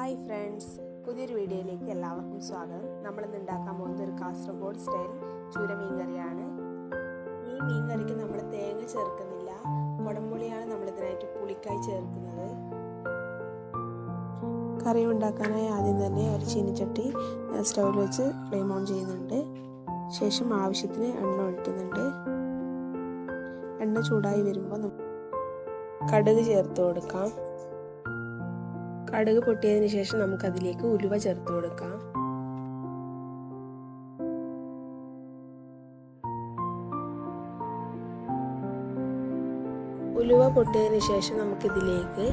Hi friends പുതിയൊരു വീഡിയോയിലേക്ക് എല്ലാവർക്കും സ്വാഗതം. നമ്മളിന്ന് ഉണ്ടാക്കാൻ പോകുന്നത് ഒരു കാസർഗോഡ് സ്റ്റൈൽ ചൂര മീൻകറിയാണ് ഈ മീൻകറിക്ക് നമ്മൾ തേങ്ങ ചേർക്കുന്നില്ല. കുടംപുളിയാണ് നമ്മൾ ഇതിനായിട്ട് പുളിക്കായി ചേർക്കുന്നത്. കറി ഉണ്ടാക്കാനായി ആദ്യം തന്നെ ഒരു ചീനിച്ചട്ടി സ്റ്റൗവിൽ വെച്ച് ഫ്ലെയിം ഓൺ ചെയ്യുന്നുണ്ട്. ശേഷം ആവശ്യത്തിന് എണ്ണ ഒഴിക്കുന്നുണ്ട്. എണ്ണ ചൂടായി വരുമ്പോൾ കടുക് ചേർത്ത് കൊടുക്കാം. കടുക് പൊട്ടിയതിന് ശേഷം നമുക്കതിലേക്ക് ഉലുവ ചേർത്ത് കൊടുക്കാം. ഉലുവ പൊട്ടിയതിന് ശേഷം നമുക്കിതിലേക്ക്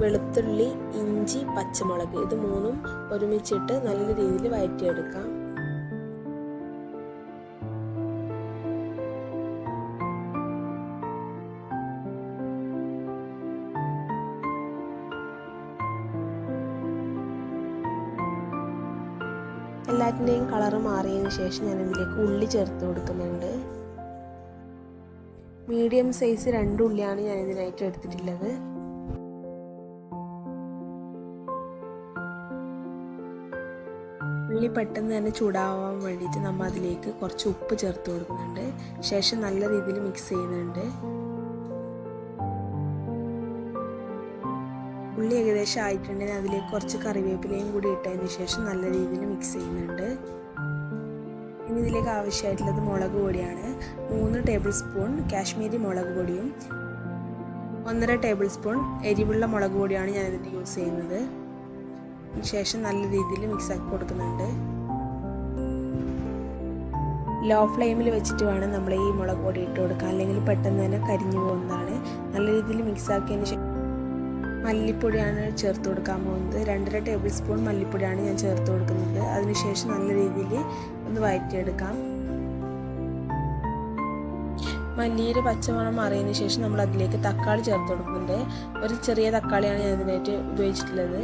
വെളുത്തുള്ളി ഇഞ്ചി പച്ചമുളക് ഇത് മൂന്നും ഒരുമിച്ചിട്ട് നല്ല രീതിയിൽ വഴറ്റിയെടുക്കാം എല്ലാറ്റിന്റെയും കളറ് മാറിയതിന് ശേഷം ഞാൻ ഇതിലേക്ക് ഉള്ളി ചേർത്ത് കൊടുക്കുന്നുണ്ട്. മീഡിയം സൈസ് രണ്ട് ഉള്ളിയാണ് ഞാൻ ഇതിനായിട്ട് എടുത്തിട്ടുള്ളത്. ഉള്ളി പെട്ടെന്ന് തന്നെ ചൂടാവാൻ വേണ്ടിയിട്ട് നമ്മൾ അതിലേക്ക് കുറച്ച് ഉപ്പ് ചേർത്ത് കൊടുക്കുന്നുണ്ട്. ശേഷം നല്ല രീതിയിൽ മിക്സ് ചെയ്യുന്നുണ്ട്. ഉള്ളി ഏകദേശം ആയിട്ടുണ്ടെങ്കിൽ അതിലേക്ക് കുറച്ച് കറിവേപ്പിലയും കൂടി ഇട്ടതിന് ശേഷം നല്ല രീതിയിൽ മിക്സ് ചെയ്യുന്നുണ്ട്. ഇനി ഇതിലേക്ക് ആവശ്യമായിട്ടുള്ളത് മുളക് പൊടിയാണ്. മൂന്ന് ടേബിൾ സ്പൂൺ കാശ്മീരി മുളക് പൊടിയും ഒന്നര ടേബിൾ സ്പൂൺ എരിവുള്ള മുളക് പൊടിയാണ് ഇതിന് യൂസ് ചെയ്യുന്നത്. ശേഷം നല്ല രീതിയിൽ മിക്സ് ആക്കി കൊടുക്കുന്നുണ്ട്. ലോ ഫ്ലെയിമിൽ വെച്ചിട്ട് വേണം നമ്മൾ ഈ മുളക് പൊടി ഇട്ട് കൊടുക്കാൻ. അല്ലെങ്കിൽ പെട്ടെന്ന് തന്നെ കരിഞ്ഞു പോകുന്നതാണ്. നല്ല രീതിയിൽ മിക്സ് ആക്കിയതിന് ശേഷം മല്ലിപ്പൊടിയാണ് ചേർത്ത് കൊടുക്കാൻ പോകുന്നത്. രണ്ടര ടേബിൾ സ്പൂൺ മല്ലിപ്പൊടിയാണ് ഞാൻ ചേർത്ത് കൊടുക്കുന്നത്. അതിനുശേഷം നല്ല രീതിയിൽ ഒന്ന് വഴറ്റിയെടുക്കാം മല്ലിയുടെ പച്ചമണം മാറിയതിന് ശേഷം നമ്മൾ അതിലേക്ക് തക്കാളി ചേർത്ത് കൊടുക്കുന്നുണ്ട്. ഒരു ചെറിയ തക്കാളിയാണ് ഞാൻ ഇതിനായിട്ട് ഉപയോഗിച്ചിട്ടുള്ളത്.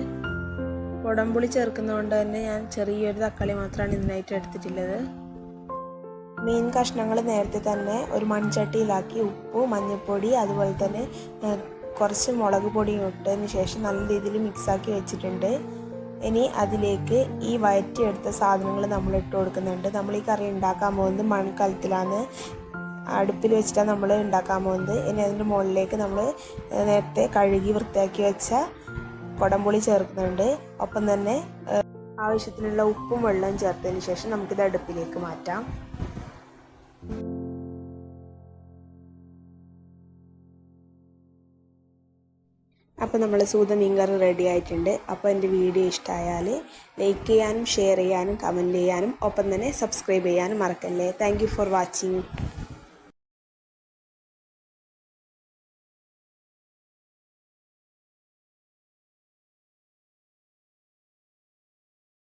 കുടംപുളി ചേർക്കുന്നതുകൊണ്ട് തന്നെ ഞാൻ ചെറിയൊരു തക്കാളി മാത്രമാണ് ഇതിനായിട്ട് എടുത്തിട്ടുള്ളത്. മീൻ കഷ്ണങ്ങൾ നേരത്തെ തന്നെ ഒരു മൺചട്ടിയിലാക്കി ഉപ്പ് മഞ്ഞൾപ്പൊടി അതുപോലെ തന്നെ കുറച്ച് മുളക് പൊടി ഇട്ടതിന് ശേഷം നല്ല രീതിയിൽ മിക്സാക്കി വെച്ചിട്ടുണ്ട്. ഇനി അതിലേക്ക് ഈ വയറ്റിയെടുത്ത സാധനങ്ങൾ നമ്മൾ ഇട്ട് കൊടുക്കുന്നുണ്ട്. നമ്മൾ ഈ കറി ഉണ്ടാക്കാൻ പോകുന്നത് മൺകലത്തിലാണ്. അടുപ്പിൽ വെച്ചിട്ടാണ് നമ്മൾ ഉണ്ടാക്കാൻ പോകുന്നത്. ഇനി അതിന്റെ മുകളിലേക്ക് നമ്മൾ നേരത്തെ കഴുകി വൃത്തിയാക്കി വെച്ച കുടംപുളി ചേർക്കുന്നുണ്ട്. ഒപ്പം തന്നെ ആവശ്യത്തിനുള്ള ഉപ്പും വെള്ളവും ചേർത്തതിന് ശേഷം നമുക്കിത് അടുപ്പിലേക്ക് മാറ്റാം. അപ്പോൾ നമ്മൾ സൂത മീൻകറി റെഡി ആയിട്ടുണ്ട്. അപ്പോൾ എന്റെ വീഡിയോ ഇഷ്ടമായാൽ ലൈക്ക് ചെയ്യാനും ഷെയർ ചെയ്യാനും കമന്റ് ചെയ്യാനും ഒപ്പം തന്നെ സബ്സ്ക്രൈബ് ചെയ്യാനും മറക്കല്ലേ. Thank for watching